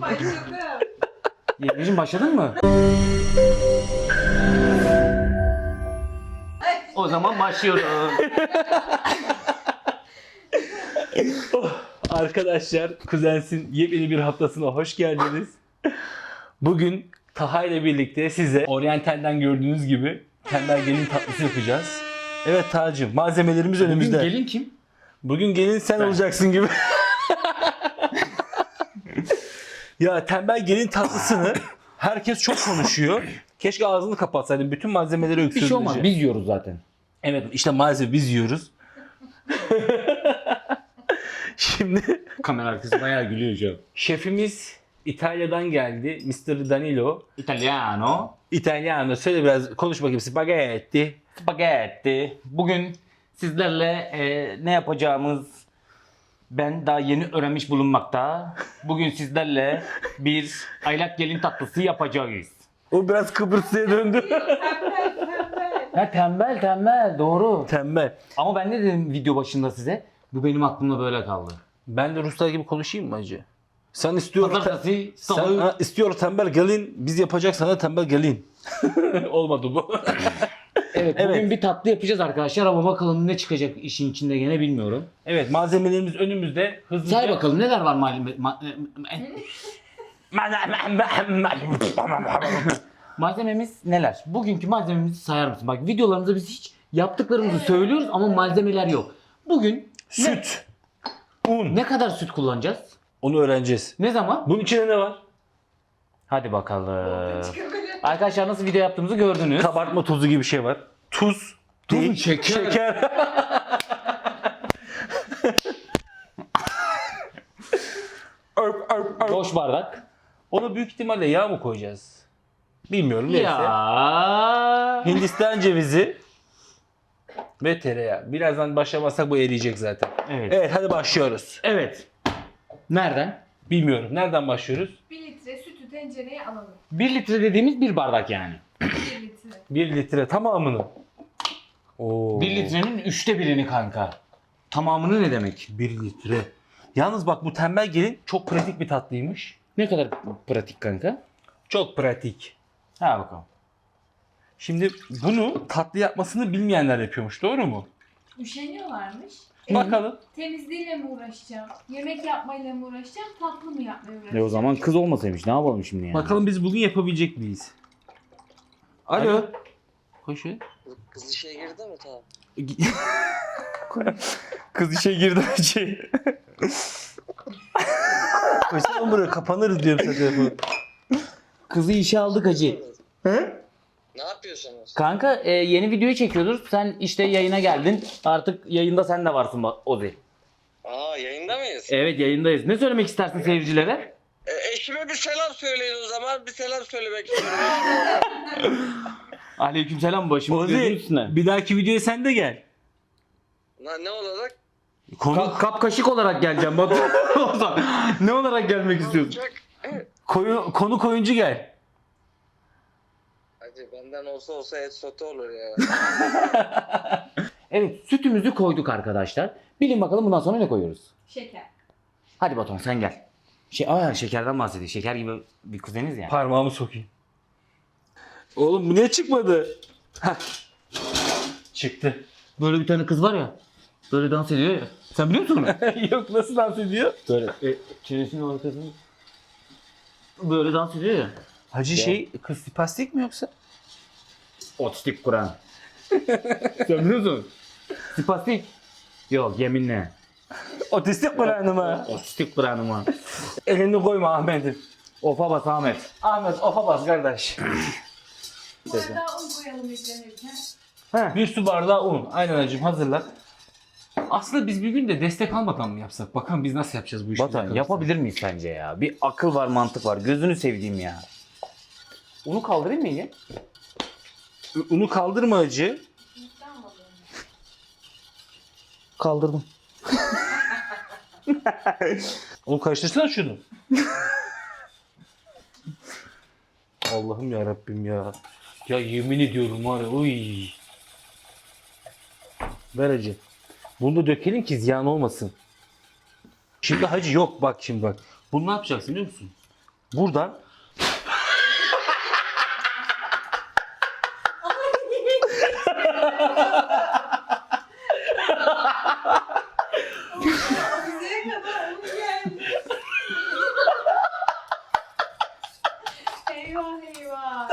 Başladım. Yengecim başladın mı? O zaman başlıyorum. Arkadaşlar Kuzensin yepyeni bir haftasına hoş geldiniz. Bugün Taha ile birlikte size Oriental'den gördüğünüz gibi tembel gelin tatlısı yapacağız. Evet Taha'cığım malzemelerimiz önümüzde. Bugün gelin kim? Bugün gelin sen olacaksın gibi. Ya tembel gelin tatlısını herkes çok konuşuyor. Keşke ağzını kapatsaydın. Bütün malzemeleri Bir öksürdün. şey olmaz. Biz yiyoruz zaten. Evet işte malzeme biz yiyoruz. Şimdi Kamera arkası bayağı gülüyor şu an. şefimiz İtalya'dan geldi. Mr. Danilo. Italiano. İtalyano söyle biraz konuş bakayım spagetti. Spagetti. Bugün sizlerle e, ne yapacağımız ben daha yeni öğrenmiş bulunmakta. Bugün sizlerle bir aylak gelin tatlısı yapacağız. O biraz Kıbrıs'a döndü. Tembel tembel. Ha tembel tembel doğru. Tembel. Ama ben ne dedim video başında size? Bu benim aklımda böyle kaldı. Ben de Ruslar gibi konuşayım mı acı? Sen istiyor Pazartesi sen salı ha, istiyor tembel gelin biz yapacak sana tembel gelin. Olmadı bu. Evet, Evet. bugün bir tatlı yapacağız arkadaşlar ama bakalım ne çıkacak işin içinde gene bilmiyorum. evet malzemelerimiz önümüzde. Hızlıca. Say bakalım neler var malum ma- malzememiz neler? Bugünkü malzememizi sayar mısın? Bak videolarımızda biz hiç yaptıklarımızı söylüyoruz ama malzemeler yok. Bugün Süt. Un. ne kadar süt kullanacağız? Onu öğreneceğiz. Ne zaman? Bunun içinde ne var? Hadi bakalım. Arkadaşlar nasıl video yaptığımızı gördünüz. Kabartma tozu gibi bir şey var. Tuz. Tuz, değil, şeker. Şeker. Örp, örp, örp. Boş bardak. Ona büyük ihtimalle yağ mı koyacağız? Bilmiyorum neyse. Ya. Hindistan cevizi ve tereyağı. Birazdan başlamazsak bu eriyecek zaten. Evet. Evet hadi başlıyoruz. Evet. Nereden? Bilmiyorum. Nereden başlıyoruz? 1 litre sütü tencereye alalım. 1 litre dediğimiz bir bardak yani. 1 litre. 1 litre tamamını. Oo. 1 litrenin üçte birini kanka. Tamamını ne demek? 1 litre. Yalnız bak bu tembel gelin çok pratik bir tatlıymış. Ne kadar pratik kanka? Çok pratik. Ha bakalım. Şimdi bunu tatlı yapmasını bilmeyenler yapıyormuş. Doğru mu? Üşeniyorlarmış. Bakalım. Temizliğiyle mi uğraşacağım? Yemek yapmayla mı uğraşacağım? Tatlı mı yapmaya uğraşacağım? E o zaman kız olmasaymış ne yapalım şimdi yani? Bakalım biz bugün yapabilecek miyiz? Alo. Alo. Koşu. Kız işe girdi mi tamam? Kız işe girdi şey. Koşsana buraya kapanırız diyorum sana telefonu. Kızı işe aldık hacı. Ne yapıyorsunuz? Kanka e, yeni videoyu çekiyoruz. Sen işte yayına geldin. Artık yayında sen de varsın bak Ozi. Aa yayında mıyız? Evet yayındayız. Ne söylemek istersin seyircilere? E, eşime bir selam söyleyin o zaman. Bir selam söylemek istiyorum. Aleykümselam gözün Ozi üstüne. bir dahaki videoya sen de gel. Na, ne olarak? Konu, Ka- kap kaşık olarak geleceğim Batu. Ne olarak gelmek istiyorsun? Koyu, konu koyuncu gel. Hadi benden olsa olsa et sote olur ya. Evet sütümüzü koyduk arkadaşlar. Bilin bakalım bundan sonra ne koyuyoruz? Şeker. Hadi Batuhan sen gel. Şey, aa, şekerden bahsediyor. Şeker gibi bir kuzeniz ya. Parmağımı sokayım. Oğlum bu niye çıkmadı? Heh. Çıktı. Böyle bir tane kız var ya. Böyle dans ediyor ya. Sen biliyor musun onu? Yok nasıl dans ediyor? Böyle e, çenesinin arkasını böyle dans ediyor ya. Hacı şey kız spastik mi yoksa? Otistik Kur'an. Sen biliyor musun? Spastik. Yok yeminle. Otistik Kur'an'ı mı? Otistik Kur'an'ı mı? Elini koyma Ahmet'im. Ofa bas Ahmet. Ahmet ofa bas kardeş. Arada un koyalım yüklenirken. He. Bir su bardağı un. Aynen hacım hazırla. Aslında biz bir gün de destek almadan mı yapsak? Bakalım biz nasıl yapacağız bu işi? Batuhan yapabilir miyiz sence ya? Bir akıl var mantık var. Gözünü sevdiğim ya. Onu kaldırayım mı Ege? Unu kaldırma bakalım. Kaldırdım. Onu karıştırsana şunu. Allah'ım ya Rabbim ya. Ya yemin ediyorum var ya. Uy. Ver hacı. Bunu da dökelim ki ziyan olmasın. Şimdi hacı yok bak şimdi bak. Bunu ne yapacaksın biliyor musun? Buradan Bize kadar onu geldi. eyvah eyvah.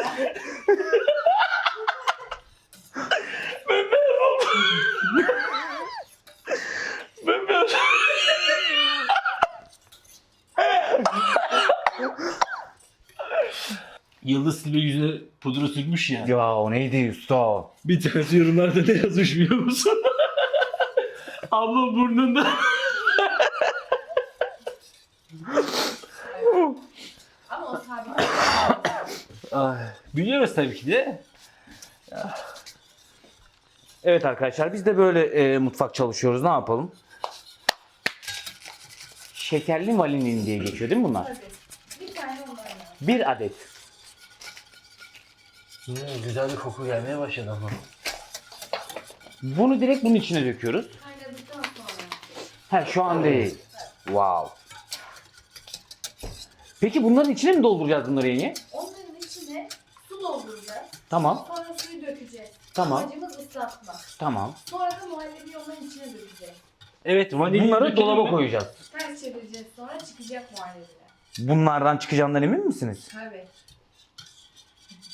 Yıldız Silve yüzüne pudra sürmüş ya. Ya o neydi usta? Bir tanesi yorumlarda ne yazmış biliyor musun? Abla burnunda. Ama o sabit. Ay, biliyoruz tabii ki de. Evet arkadaşlar biz de böyle e, mutfak çalışıyoruz. Ne yapalım? Şekerli vanilin diye geçiyor değil mi bunlar? Tabii. Bir tane onlardan. Bir adet. Güzel bir koku gelmeye başladı ama. Bunu direkt bunun içine döküyoruz. Kaynadıktan sonra. Ha şu an değil. Wow. Peki bunların içine mi dolduracağız bunları yenge? Onların içine su dolduracağız. Tamam. Sonra suyu dökeceğiz. Tamam. Amacımız ıslatmak. Tamam. Sonra da muhallebiyi onların içine dökeceğiz. Evet Bunları dolaba koyacağız. Ters çevireceğiz sonra çıkacak muhallebiler. Bunlardan çıkacağından emin misiniz? Tabii.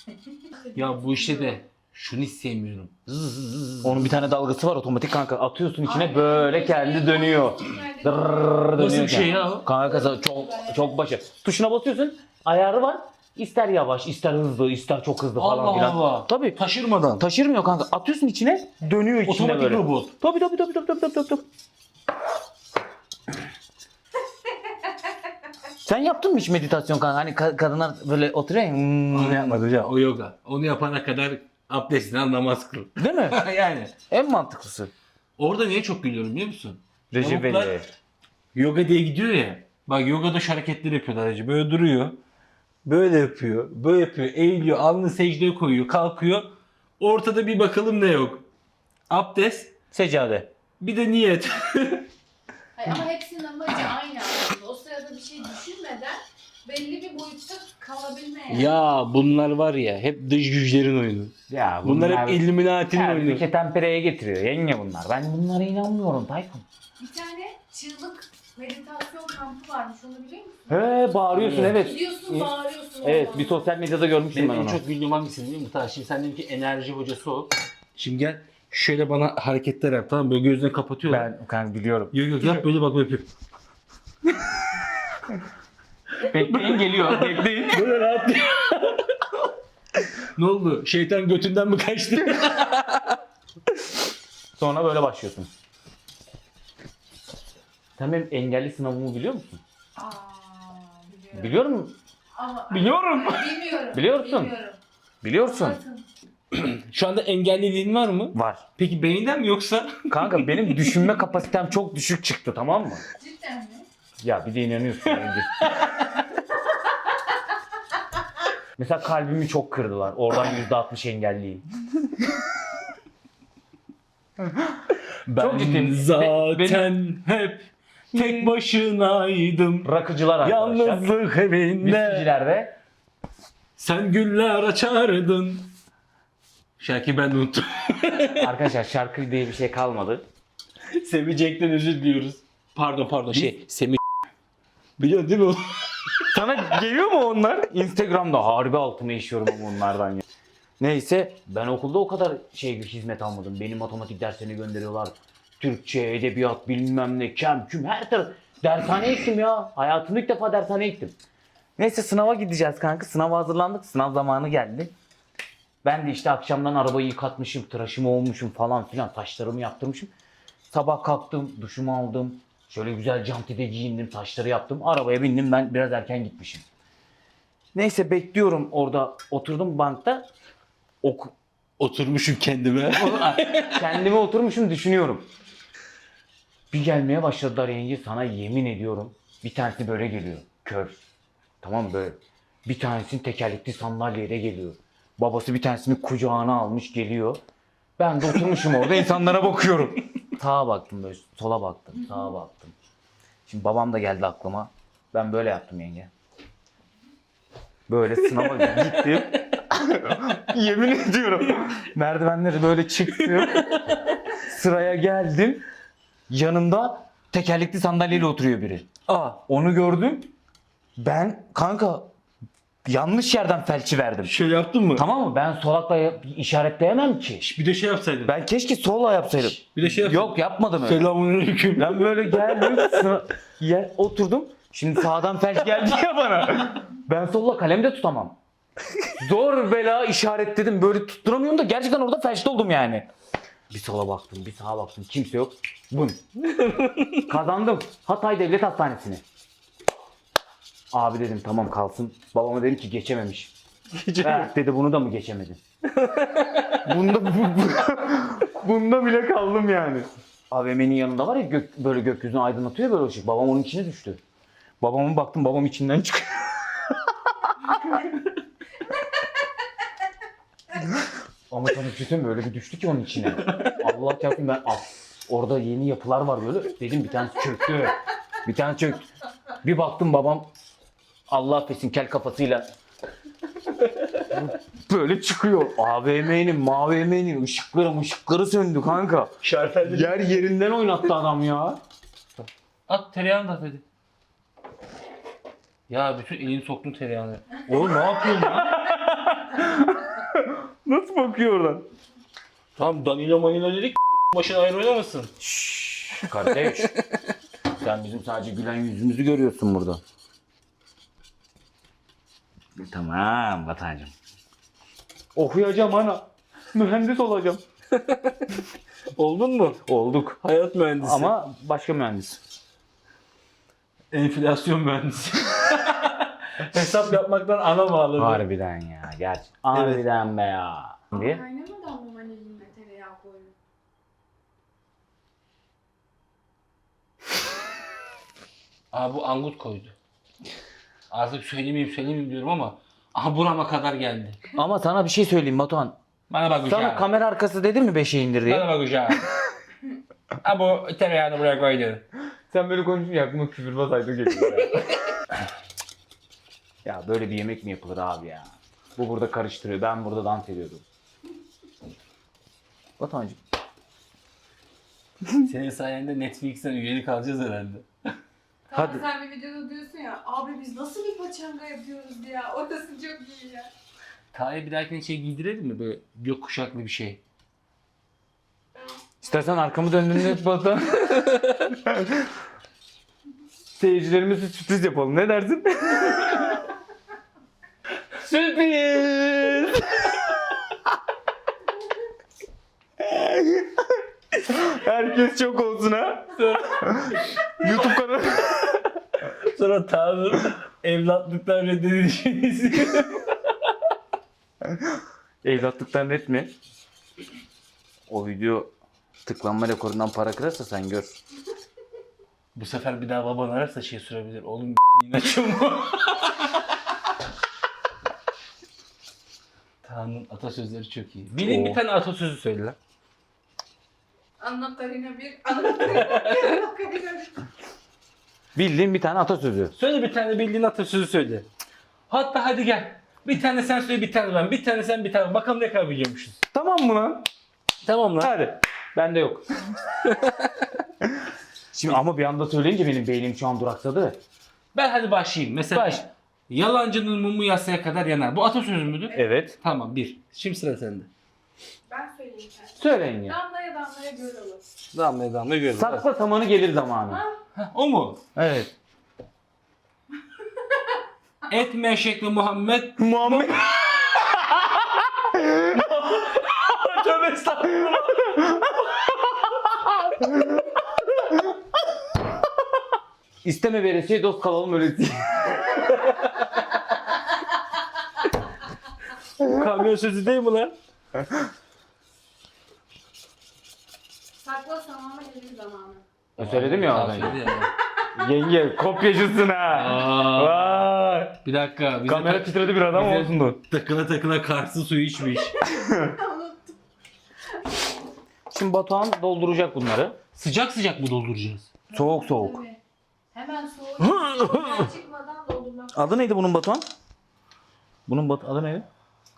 Ya bu işte de şunu hiç sevmiyorum. Onun bir tane dalgası var otomatik kanka. Atıyorsun içine Aynen. böyle kendi dönüyor. Dırrrr dönüyor. Nasıl bir şey ya o? Kanka çok çok başı. Tuşuna basıyorsun. Ayarı var. İster yavaş, ister hızlı, ister çok hızlı falan Allah filan. Allah. Tabii. Taşırmadan. Taşırmıyor kanka. Atıyorsun içine, dönüyor içinde Otomatik böyle. robot. Tabii tabii tabii tabii tabii tabii. tabii. Sen yaptın mı hiç meditasyon kanka? Hani ka- kadınlar böyle oturuyor ya. hmm, Onu yapmadı hocam. O yoga. Onu yapana kadar abdestini al namaz kıl. Değil mi? yani. en mantıklısı. Orada niye çok gülüyorum biliyor musun? Recep Veli. Yoga diye gidiyor ya. Bak yogada şu hareketleri yapıyorlar hacı. Böyle duruyor. Böyle yapıyor. Böyle yapıyor. Eğiliyor. Alnını secdeye koyuyor. Kalkıyor. Ortada bir bakalım ne yok. Abdest. Seccade. Bir de niyet. Hayır, ama hepsinin amacı aynı aslında. O sırada bir şey düşünmeden belli bir boyutta kalabilme yani. ya bunlar var ya hep dış güçlerin oyunu. Ya Bunlar, hep Illuminati'nin oyunu. ülke tempereye getiriyor. Yenge bunlar. Ben bunlara inanmıyorum Tayfun. Bir tane çığlık meditasyon kampı varmış onu biliyor musun? He bağırıyorsun evet. Gidiyorsun bağırıyorsun. Evet bir sosyal medyada görmüştüm Benim ben en onu. çok güldüğüm hangisi biliyor musun? Şimdi sen dedin ki enerji hocası ol. Şimdi gel şöyle bana hareketler yap tamam mı? Böyle gözlerini kapatıyorlar. Ben kanka biliyorum. Yok yok yap böyle bak böyle yapıyor. Bekleyin geliyor. Bekleyin. Böyle rahat Ne oldu? Şeytan götünden mi kaçtı? Sonra böyle başlıyorsun. Sen benim engelli sınavımı biliyor musun? Aa, biliyorum. Biliyor musun? Ama, Biliyorum. Bilmiyorum. Biliyorsun. Bilmiyorum. Biliyorsun. Bakın. Şu anda engelliliğin var mı? Var. Peki beyinden mi yoksa? Kanka benim düşünme kapasitem çok düşük çıktı tamam mı? Cidden mi? Ya bir de inanıyorsun önce. Mesela kalbimi çok kırdılar. Oradan %60 engelliyim. Ben ciddiyim. zaten hep tek başınaydım. Rakıcılar arkadaşlar. Yalnızlık evinde. Viskicilerde Sen güller açardın. Şarkıyı ben de unuttum. arkadaşlar şarkı diye bir şey kalmadı. Sevecekten özür diliyoruz. Pardon pardon şey Semih. Biliyorsun değil mi? Sana geliyor mu onlar? Instagram'da harbi altıma işiyorum ama onlardan ya. Neyse ben okulda o kadar şey bir hizmet almadım. Benim matematik derslerine gönderiyorlar. Türkçe, edebiyat, bilmem ne, kem, küm her taraf. Dershane gittim ya. Hayatımda ilk defa dershane gittim. Neyse sınava gideceğiz kanka. Sınava hazırlandık. Sınav zamanı geldi. Ben de işte akşamdan arabayı yıkatmışım, tıraşımı olmuşum falan filan. Taşlarımı yaptırmışım. Sabah kalktım, duşumu aldım. Şöyle güzel cantide giyindim, taşları yaptım. Arabaya bindim ben biraz erken gitmişim. Neyse bekliyorum orada. Oturdum bankta. Ok Oturmuşum kendime. Kendime oturmuşum düşünüyorum. Bir gelmeye başladılar yenge sana yemin ediyorum. Bir tanesi böyle geliyor. Kör. Tamam böyle. Bir tanesinin tekerlekli sandalyede geliyor. Babası bir tanesini kucağına almış geliyor. Ben de oturmuşum orada insanlara bakıyorum. Sağa baktım böyle, sola baktım, sağa baktım. Şimdi babam da geldi aklıma. Ben böyle yaptım yenge. Böyle sınava gittim. Yemin ediyorum. Merdivenleri böyle çıktım. Sıraya geldim. Yanımda tekerlekli sandalyeyle oturuyor biri. Aa. Onu gördüm. Ben kanka yanlış yerden felçi verdim. Şöyle yaptın mı? Tamam mı? Ben solakla yap- işaretleyemem ki. Bir de şey yapsaydın. Ben keşke solla yapsaydım. Bir de şey yapsaydın. Yok yapmadım öyle. Selamünaleyküm. Ben böyle geldim, sıra- oturdum. Şimdi sağdan felç geldi ya bana. Ben solla kalem de tutamam. Zor bela işaretledim. Böyle tutturamıyorum da gerçekten orada felçli oldum yani. Bir sola baktım, bir sağa baktım. Kimse yok. Bum. Kazandım. Hatay Devlet Hastanesi'ni. Abi dedim tamam kalsın. Babama dedim ki geçememiş. "Eh," dedi bunu da mı geçemedin? bunda, bu- bu- bunda bile kaldım yani. AVM'nin yanında var ya gök, böyle gökyüzünü aydınlatıyor böyle ışık. Babam onun içine düştü. Babama baktım babam içinden çıkıyor. Ama sana şey söyleyeyim mi? öyle bir düştü ki onun içine. Allah çarpsın ben ah, orada yeni yapılar var böyle. Dedim bir tanesi çöktü. Bir tane çöktü. Bir baktım babam Allah affetsin kel kafasıyla böyle çıkıyor. AVM'nin, MAVM'nin ışıkları ışıkları söndü kanka. Şartel Yer yerinden oynattı adam ya. At tereyağını da hadi. Ya bütün elini soktun tereyağını. Oğlum ne yapıyorsun lan? Nasıl bakıyor oradan? Tamam Danilo Manilo dedik başına ayrı oynamasın. Şşş kardeş. Sen bizim sadece gülen yüzümüzü görüyorsun burada. Tamam Vatancım. Okuyacağım ana. Mühendis olacağım. Oldun mu? Olduk. Hayat mühendisi. Ama başka mühendis. enflasyon mühendisi. Hesap yapmaktan ana bağladı. Harbiden ya. Gerçi. Harbiden be ya. Diye. Kaynamadan mı vanilina tereyağı koydun? Aa bu angut koydu. Artık söylemeyeyim söylemeyeyim diyorum ama aha burama kadar geldi. Ama sana bir şey söyleyeyim Batuhan. Bana bak Sana uşağım. kamera arkası dedim mi beşe indir diye? Bana bak uşağım. ha bu tereyağını buraya koydu. Sen böyle konuşunca aklıma küfürbaz aydın geliyor ya. ya böyle bir yemek mi yapılır abi ya? Bu burada karıştırıyor. Ben burada dans ediyordum. Batuhan'cığım. Senin sayende Netflix'ten üyelik alacağız herhalde. Tamam Hadi. sen bir videoda diyorsun ya abi biz nasıl bir paçanga yapıyoruz ya orası çok iyi ya. Taha'ya bir dahakine şey giydirelim mi? Böyle gök kuşaklı bir şey. İstersen arkamı döndüğünde Batuhan. Seyircilerimize sürpriz yapalım. Ne dersin? sürpriz! Herkes çok olsun ha. YouTube kanalı. Sonra Taha'nın evlatlıktan reddedileceğini izliyorum. Evlatlıktan net mi? O video tıklanma rekorundan para kırarsa sen gör. Bu sefer bir daha baban ararsa şey sürebilir. Oğlum mu? Taha'nın atasözleri çok iyi. Bilin Oo. bir tane atasözü söyle lan. Karina bir, anlat Karina bir, Karina bir. Bildiğin bir tane atasözü. Söyle bir tane bildiğin atasözü söyle. Hatta hadi gel. Bir tane sen söyle bir tane ben. Bir tane sen bir tane. Bakalım ne kadar biliyormuşuz. Tamam mı lan? Tamam lan. Hadi. Bende yok. Şimdi ama bir anda söyleyince benim beynim şu an duraksadı. Ben hadi başlayayım. Mesela Baş. yalancının mumu yasaya kadar yanar. Bu atasözü müdür? Evet. Tamam bir. Şimdi sıra sende. Ben söyleyeyim. Söyleyin ya. Damlaya damlaya göl olur. Damla damla görelim. Sakla samanı gelir zamanı. Ha, o mu? Evet. Et meşekli Muhammed. Muhammed. Tövbe estağfurullah. İsteme veresiye dost kalalım ölesiye. Kamyon sözü değil mi lan? Sakla samanla gelir zamanı. Söyledim ya Söyledi ya. Yenge kopyacısın ha. Aa, Vay. bir dakika. Bize Kamera tak- titredi biraz ama bize- olsun da. takıla takıla karşı suyu içmiş. Unuttum. Şimdi Batuhan dolduracak bunları. sıcak sıcak mı dolduracağız? Soğuk soğuk. Tabii. Hemen soğuk çıkmadan doldurmak. Adı neydi bunun Batuhan? Bunun bat adı neydi?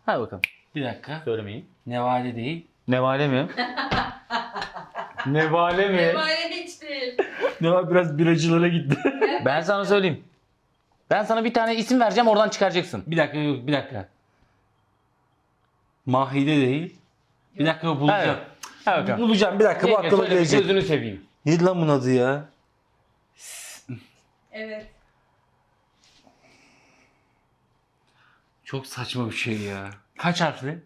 Hadi bakalım. Bir dakika. Söylemeyin. Nevale değil. Nevale mi? Nevale mi? Böyle Nevale biraz biracılara gitti. Ben sana söyleyeyim. Ben sana bir tane isim vereceğim oradan çıkaracaksın. bir dakika yok bir dakika. Mahide değil. Bir dakika bulacağım. Evet. Hadi bakalım. Bulacağım bir dakika bu Yenge aklıma söyle bir gelecek. Gözünü seveyim. Neydi lan bunun adı ya? Evet. Çok saçma bir şey ya. Kaç harfli?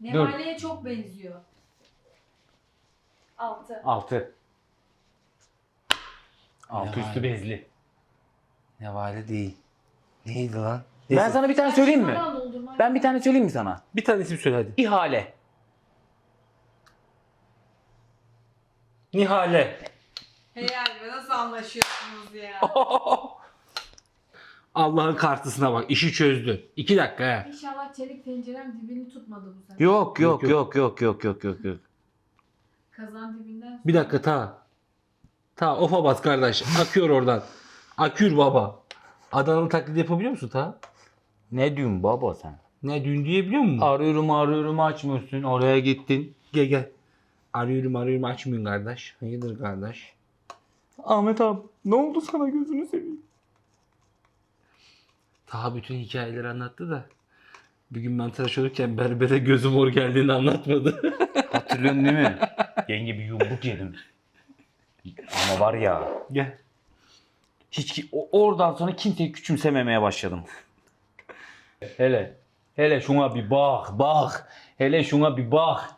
Nevale'ye çok benziyor. Altı. Altı. Altı üstü bezli. Nevale değil. Neydi lan? Ben sana bir tane söyleyeyim mi? Ben bir tane söyleyeyim mi sana? Bir tane isim söyle hadi. İhale. Nihale. Helal be nasıl anlaşıyorsunuz ya? Allah'ın kartısına bak. işi çözdü. İki dakika he. İnşallah çelik tencerem dibini tutmadı bu sefer. Yok yok, yok yok yok yok yok yok. Kazan dibinden Bir dakika ta. Ta ofa bas kardeş. Akıyor oradan. Akür baba. Adanalı taklidi yapabiliyor musun ta? Ne diyorsun baba sen? Ne dün diyebiliyor musun? Arıyorum arıyorum açmıyorsun oraya gittin. Gel gel. Arıyorum arıyorum açmıyorsun kardeş. Hayırdır kardeş? Ahmet abi ne oldu sana gözünü seveyim. Ta bütün hikayeleri anlattı da. Bir gün ben tıraş olurken berbere gözüm mor geldiğini anlatmadı. Hatırlıyorsun değil mi? Yenge bir yumruk yedim. Ama var ya gel. hiç ki o- oradan sonra kimseyi küçümsememeye başladım. Hele hele şuna bir bak bak. Hele şuna bir bak.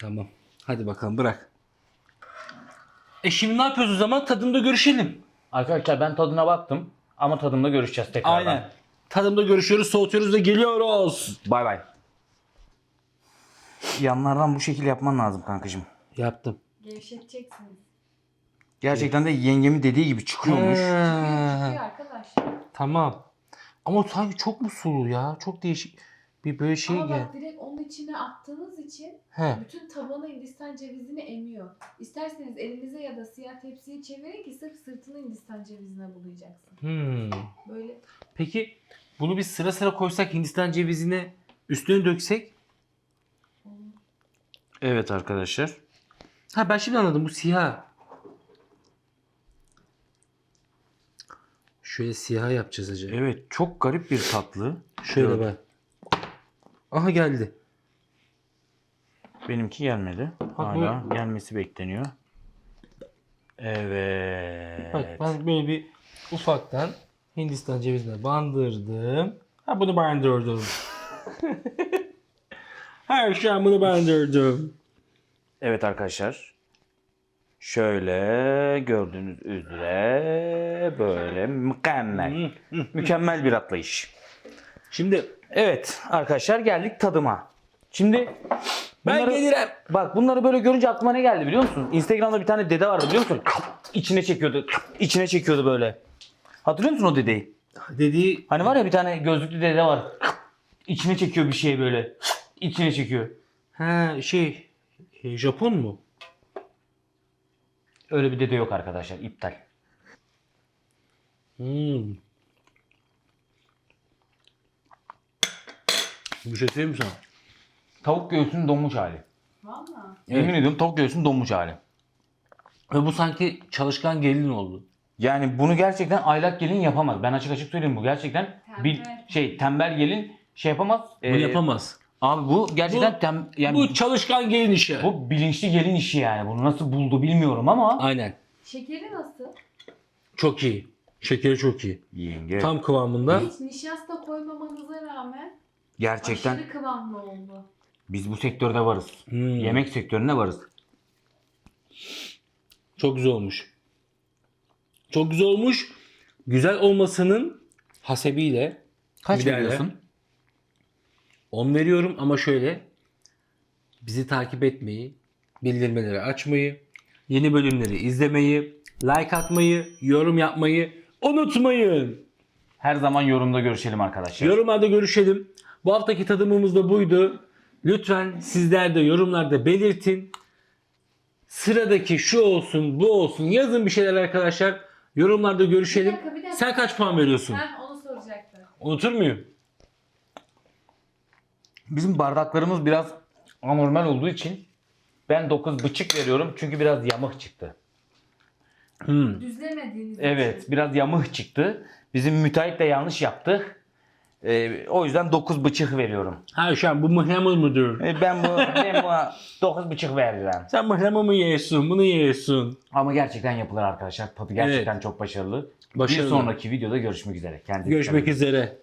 Tamam. Hadi bakalım bırak. E şimdi ne yapıyoruz o zaman? Tadımda görüşelim. Arkadaşlar ben tadına baktım ama tadımda görüşeceğiz tekrardan. Aynen. Tadımda görüşüyoruz, soğutuyoruz ve geliyoruz. Bay bay. Yanlardan bu şekil yapman lazım kankacığım. Yaptım. Gevşeteceksiniz. Gerçekten de yengemin dediği gibi çıkıyormuş. Çıkıyor arkadaşlar. tamam. Ama sanki çok mu sulu ya? Çok değişik bir böyle şey Ama gel. bak direkt onun içine attığınız için He. bütün tabanı Hindistan cevizini emiyor. İsterseniz elinize ya da siyah tepsiye çevirin ki sırf sırtını Hindistan cevizine bulayacaksın. Hmm. Böyle Peki bunu biz sıra sıra koysak Hindistan cevizine üstüne döksek? Evet arkadaşlar. Ha ben şimdi anladım bu siyah. Şöyle siyah yapacağız acaba. Evet çok garip bir tatlı. Şöyle Evet. bak. Aha geldi. Benimki gelmedi. Bak Hala gelmesi bekleniyor. Evet. Bak ben böyle bir ufaktan Hindistan cevizine bandırdım. Ha bunu bandırdım. Her şey bunu bandırdım. Evet arkadaşlar. Şöyle gördüğünüz üzere böyle mükemmel. mükemmel bir atlayış. Şimdi Evet arkadaşlar geldik tadıma. Şimdi ben bunları- gelirim. Bak bunları böyle görünce aklıma ne geldi biliyor musun? Instagram'da bir tane dede vardı biliyor musun? İçine çekiyordu. içine çekiyordu böyle. Hatırlıyor musun o dedeyi? Dediği Hani var ya bir tane gözlüklü dede var. İçine çekiyor bir şey böyle. İçine çekiyor. ha şey e, Japon mu? Öyle bir dede yok arkadaşlar. iptal. Hmm. Bir şey söyleyeyim mi sana? Tavuk göğsünün donmuş hali. valla. Yemin ediyorum tavuk göğsünün donmuş hali. Ve bu sanki çalışkan gelin oldu. Yani bunu gerçekten aylak gelin yapamaz. Ben açık açık söyleyeyim bu gerçekten bir Tembel. şey tembel gelin şey yapamaz. Bunu Ee, yapamaz. Abi bu gerçekten Bu- tem, yani bu bu, çalışkan gelin işi. bilinçli gelin işi yani. Bunu nasıl buldu bilmiyorum ama. Aynen. Şekeri nasıl? Çok iyi. Şekeri çok iyi. Yenge. Tam kıvamında. Hiç nişasta koymamanıza rağmen Gerçekten aşırı kıvamlı oldu. biz bu sektörde varız. Hmm. Yemek sektöründe varız. Çok güzel olmuş. Çok güzel olmuş. Güzel olmasının hasebiyle Kaç Bir de- veriyorsun? 10 veriyorum ama şöyle bizi takip etmeyi, bildirmeleri açmayı, yeni bölümleri izlemeyi, like atmayı, yorum yapmayı unutmayın. Her zaman yorumda görüşelim arkadaşlar. Yorumlarda görüşelim. Bu haftaki tadımımız da buydu. Lütfen sizler de yorumlarda belirtin. Sıradaki şu olsun, bu olsun yazın bir şeyler arkadaşlar. Yorumlarda Bir görüşelim. dakika, bir dakika. Sen kaç puan veriyorsun? Ben onu soracaktım. Unutur muyum? Bizim bardaklarımız biraz anormal olduğu için ben 9,5 veriyorum çünkü biraz yamuk çıktı. Hmm. Düzlemediğiniz Evet için. biraz yamuk çıktı. Bizim müteahhit de yanlış yaptı. Ee, o yüzden 9,5 veriyorum. Ha şu an bu mıhlamur mudur? Ee, ben bu ben buna 9,5 veririm. Sen mıhlamur mu yiyorsun? Bunu yiyorsun. Ama gerçekten yapılır arkadaşlar. Tadı gerçekten çok başarılı. Başarılı. Bir sonraki videoda görüşmek üzere. Kendinize Görüşmek dikkat edin. üzere.